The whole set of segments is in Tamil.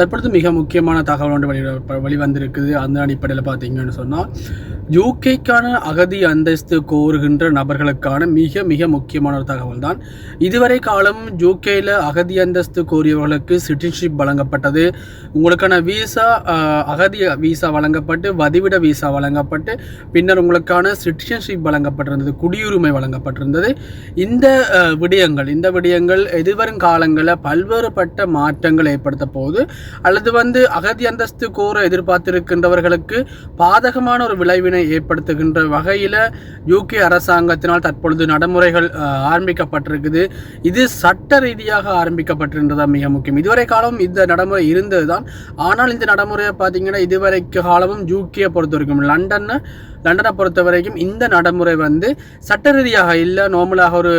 தற்பொழுது மிக முக்கியமான தகவல் ஒன்று வெளி வெளிவந்திருக்குது. அந்த அடிப்படையில் பார்த்தீங்கன்னு சொன்னால் யூகேக்கான அகதி அந்தஸ்து கோருகின்ற நபர்களுக்கான மிக மிக முக்கியமான ஒரு தகவல் தான். இதுவரை காலம் யூகேயில் அகதி அந்தஸ்து கோரியவர்களுக்கு சிட்டிசன்ஷிப் வழங்கப்பட்டது. உங்களுக்கான வீசா அகதி வீசா வழங்கப்பட்டு வதிவிட வீசா வழங்கப்பட்டு பின்னர் உங்களுக்கான சிட்டிசன்ஷிப் வழங்கப்பட்டிருந்தது குடியுரிமை வழங்கப்பட்டிருந்தது. இந்த விடயங்கள் இந்த விடயங்கள் எதிர்வரும் காலங்களில் பல்வேறுபட்ட மாற்றங்கள் ஏற்படுத்த போது அல்லது வந்து அகதி அந்தஸ்து கோர எதிர்பார்த்திருக்கின்றவர்களுக்கு பாதகமான ஒரு விளைவினை ஏற்படுத்துகின்ற வகையில் யூகே அரசாங்கத்தினால் தற்பொழுது நடைமுறைகள் ஆரம்பிக்கப்பட்டிருக்குது. இது சட்ட ரீதியாக ஆரம்பிக்கப்பட்டிருந்ததா மிக முக்கியம். இதுவரை காலம் இந்த நடைமுறை இருந்தது தான் ஆனால் இந்த நடைமுறையை பார்த்தீங்கன்னா இதுவரைக்கு காலமும் யூகே பொறுத்த வரைக்கும் லண்டனை லண்டனை பொறுத்த வரைக்கும் இந்த நடைமுறை வந்து சட்ட ரீதியாக இல்லை நார்மலாக ஒரு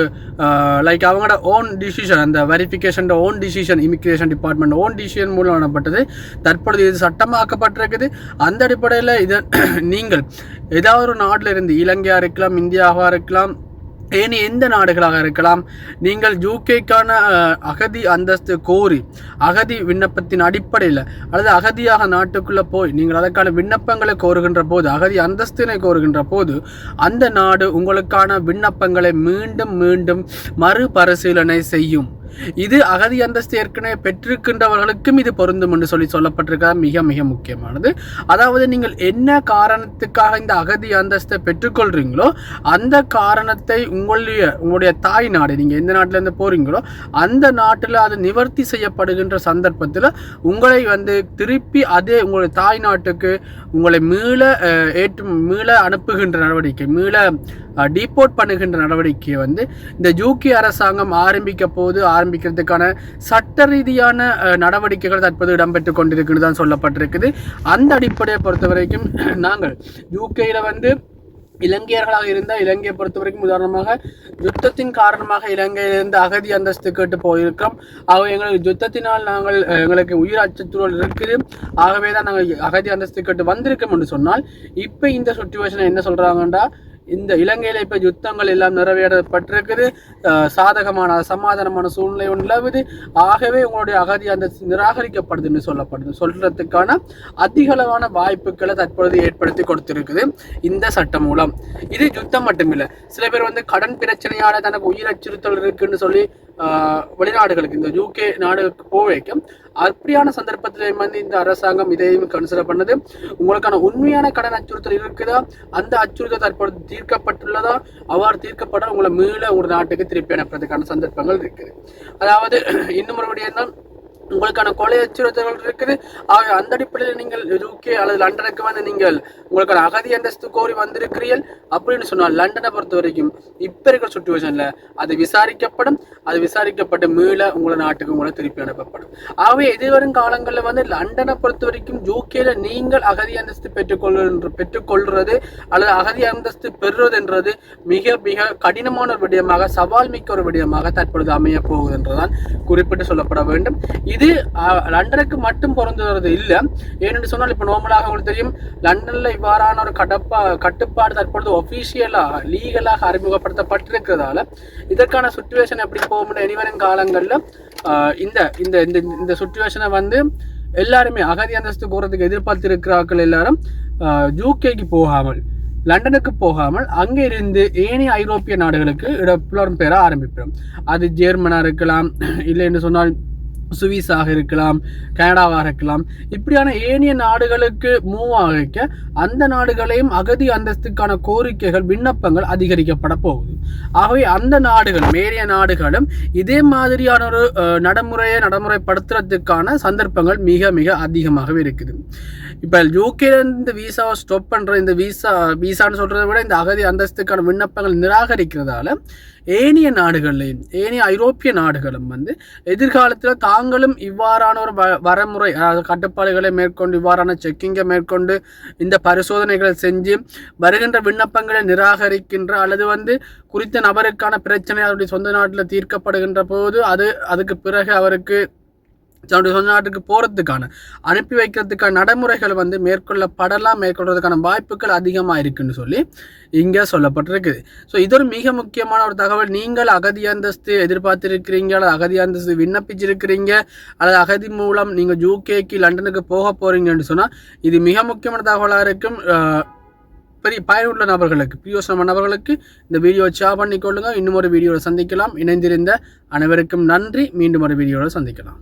லைக் அவங்களோட ஓன் டிசிஷன் அந்த verification own decision immigration department own decision மூலம் வழங்கப்பட்டது தற்பொழுது இது சட்டமாக்கப்பட்டிருக்குது. அந்த அடிப்படையில் இதை நீங்கள் ஏதாவது ஒரு நாட்டில் இருந்து இலங்கையாக இருக்கலாம் இந்தியாவாக இருக்கலாம் ஏனி எந்த நாடுகளாக இருக்கலாம்? நீங்கள் யூகேக்கான அகதி அந்தஸ்து கோரி அகதி விண்ணப்பத்தின் அடிப்படையில் அல்லது அகதியாக நாட்டுக்குள்ளே போய் நீங்கள் அதற்கான விண்ணப்பங்களை கோருகின்ற போது அகதி அந்தஸ்தினை கோருகின்ற போது அந்த நாடு உங்களுக்கான விண்ணப்பங்களை மீண்டும் மீண்டும் மறுபரிசீலனை செய்யும். இது அகதி அந்தஸ்து ஏற்கனவே பெற்றிருக்கின்றவர்களுக்கும் இது பொருந்தும் என்று சொல்லி சொல்லப்பட்டிருக்கிறது மிக மிக முக்கியமானது. அதாவது நீங்கள் என்ன காரணத்துக்காக இந்த அகதி அந்தஸ்தை பெற்றுக்கொள்றீங்களோ அந்த காரணத்தை உங்களுடைய உங்களுடைய தாய் நாடு நீங்கள் எந்த நாட்டிலேருந்து போறீங்களோ அந்த நாட்டில் அது நிவர்த்தி செய்யப்படுகின்ற சந்தர்ப்பத்தில் உங்களை வந்து திருப்பி அதே உங்களுடைய தாய் நாட்டுக்கு உங்களை மீள ஏற்று மீள அனுப்புகின்ற நடவடிக்கை மீள டீபோர்ட் பண்ணுகின்ற நடவடிக்கையை வந்து இந்த ஜூக்கி அரசாங்கம் ஆரம்பிக்க போது ஆரம்பிக்கிறதுக்கான சட்ட ரீதியான நடவடிக்கைகள் தற்போது இடம்பெற்று கொண்டிருக்குன்னு தான் சொல்லப்பட்டிருக்குது. அந்த அடிப்படையை பொறுத்த வரைக்கும் நாங்கள் யூகேயில் வந்து இலங்கையர்களாக இருந்தால் இலங்கையை பொறுத்த வரைக்கும் உதாரணமாக யுத்தத்தின் காரணமாக இலங்கையிலிருந்து அகதி அந்தஸ்து கேட்டு போயிருக்கிறோம். ஆகவே எங்களுக்கு யுத்தத்தினால் நாங்கள் எங்களுக்கு உயிர் அச்சத்துறல் இருக்குது. ஆகவே தான் நாங்கள் அகதி அந்தஸ்து கேட்டு வந்திருக்கோம் என்று சொன்னால் இப்போ இந்த சுச்சுவேஷனை என்ன சொல்கிறாங்கன்றா இந்த இலங்கையில் இப்போ யுத்தங்கள் எல்லாம் நிறைவேறப்பட்டிருக்குது. சாதகமான சமாதானமான சூழ்நிலை நிலவுது. ஆகவே உங்களுடைய அகதி அந்த நிராகரிக்கப்படுதுன்னு சொல்லப்படுது. சொல்றதுக்கான அதிகளவான வாய்ப்புகளை தற்பொழுது ஏற்படுத்தி கொடுத்திருக்குது இந்த சட்டம் மூலம். இது யுத்தம் மட்டுமில்லை. சில பேர் வந்து கடன் பிரச்சனையால தனக்கு உயிர் அச்சுறுத்தல் இருக்குன்னு சொல்லி வெளிநாடுகளுக்கு இந்த யூகே நாடுகளுக்கு போவைக்கும் அப்படியான சந்தர்ப்பத்திலே வந்து இந்த அரசாங்கம் இதையும் கன்சிடர் பண்ணது உங்களுக்கான உண்மையான கடன் அச்சுறுத்தல் இருக்குதா அந்த அச்சுறுத்தல் தற்பொழுது தீர்க்கப்பட்டுள்ளதா அவ்வாறு தீர்க்கப்பட உங்களை மீள உங்களோட நாட்டுக்கு திருப்பி அனுப்புறதுக்கான சந்தர்ப்பங்கள் இருக்குது அதாவது இன்னும் ஒரு விடயம் தான் உங்களுக்கான கொலை அச்சுறுத்தல்கள் இருக்குது. ஆக அந்த அடிப்படையில் நீங்கள் யூகே அல்லது லண்டனுக்கு வந்து நீங்கள் உங்களுக்கான அகதி அந்தஸ்து கோரி வந்திருக்கிறீர்கள் அப்படின்னு சொன்னால் லண்டனை பொறுத்த வரைக்கும் இப்போ இருக்கிற சுச்சுவேஷனில் அது விசாரிக்கப்படும். அது விசாரிக்கப்பட்டு மீள உங்களை நாட்டுக்கு உங்களை திருப்பி அனுப்பப்படும். ஆகவே எதிர்வரும் காலங்களில் வந்து லண்டனை பொறுத்த வரைக்கும் யூகேல நீங்கள் அகதி அந்தஸ்து பெற்றுக்கொள்ள பெற்றுக்கொள்றது அல்லது அகதி அந்தஸ்து பெறுவதுன்றது மிக மிக கடினமான ஒரு விடயமாக சவால் மிக்க ஒரு விடயமாக தற்பொழுது அமைய போகுது என்றுதான் குறிப்பிட்டு சொல்லப்பட வேண்டும். இது இது லண்டனுக்கு மட்டும் பொருந்துவது இல்லை. ஏனென்று சொன்னால் இப்போ நார்மலாக உங்களுக்கு தெரியும் லண்டனில் இவ்வாறான ஒரு கடப்பா கட்டுப்பாடு தற்பொழுது ஒஃபிஷியலாக லீகலாக அறிமுகப்படுத்தப்பட்டிருக்கிறதால இதற்கான சுச்சுவேஷன் எப்படி போகும்னு இனிவரும் காலங்களில் இந்த இந்த இந்த இந்த சுச்சுவேஷனை வந்து எல்லாருமே அகதி அந்தஸ்து போகிறதுக்கு எதிர்பார்த்திருக்கிறார்கள் எல்லாரும் யூகேக்கு போகாமல் லண்டனுக்கு போகாமல் அங்கே இருந்து ஏனைய ஐரோப்பிய நாடுகளுக்கு இடப்புலம் பெற ஆரம்பிப்பிடும் அது ஜெர்மனாக இருக்கலாம் இல்லை என்று சொன்னால் சுவிஸாக இருக்கலாம் கனடாவாக இருக்கலாம் இப்படியான ஏனைய நாடுகளுக்கு மூவ் ஆகிக்க அந்த நாடுகளையும் அகதி அந்தஸ்துக்கான கோரிக்கைகள் விண்ணப்பங்கள் அதிகரிக்கப்பட போகுது. ஆகவே அந்த நாடுகள் மேரிய நாடுகளும் இதே மாதிரியான ஒரு நடைமுறையை நடைமுறைப்படுத்துறதுக்கான சந்தர்ப்பங்கள் மிக மிக அதிகமாகவே இருக்குது. இப்போ யூகேல இந்த விசாவை ஸ்டாப் பண்ணுற இந்த விசா விசான்னு சொல்கிறத விட இந்த அகதி அந்தஸ்துக்கான விண்ணப்பங்கள் நிராகரிக்கிறதால ஏனைய நாடுகள்லையும் ஏனைய ஐரோப்பிய நாடுகளும் வந்து எதிர்காலத்தில் தாங்களும் இவ்வாறான ஒரு வ வரமுறை அதாவது கட்டுப்பாடுகளை மேற்கொண்டு இவ்வாறான செக்கிங்கை மேற்கொண்டு இந்த பரிசோதனைகளை செஞ்சு வருகின்ற விண்ணப்பங்களை நிராகரிக்கின்ற அல்லது வந்து குறித்த நபருக்கான பிரச்சனை அவருடைய சொந்த நாட்டில் தீர்க்கப்படுகின்ற போது அது அதுக்கு பிறகு அவருக்கு தன்னுடைய சொந்த நாட்டுக்கு போகிறதுக்கான அனுப்பி வைக்கிறதுக்கான நடைமுறைகள் வந்து மேற்கொள்ளப்படலாம் மேற்கொள்றதுக்கான வாய்ப்புகள் அதிகமாக இருக்குன்னு சொல்லி இங்கே சொல்லப்பட்டிருக்குது. ஸோ இது ஒரு மிக முக்கியமான ஒரு தகவல். நீங்கள் அகதி அந்தஸ்து எதிர்பார்த்திருக்கிறீங்க அல்லது அகதி அந்தஸ்து விண்ணப்பிச்சிருக்கிறீங்க அல்லது அகதி மூலம் நீங்கள் யூகேக்கு லண்டனுக்கு போக போகிறீங்கன்னு சொன்னால் இது மிக முக்கியமான தகவலாக இருக்கும். பெரிய பயனுள்ள நபர்களுக்கு பிரியோசனமான நபர்களுக்கு இந்த வீடியோ ஷேர் பண்ணிக்கொள்ளுங்க. இன்னும் ஒரு வீடியோவில் சந்திக்கலாம். இணைந்திருந்த அனைவருக்கும் நன்றி. மீண்டும் ஒரு வீடியோவில் சந்திக்கலாம்.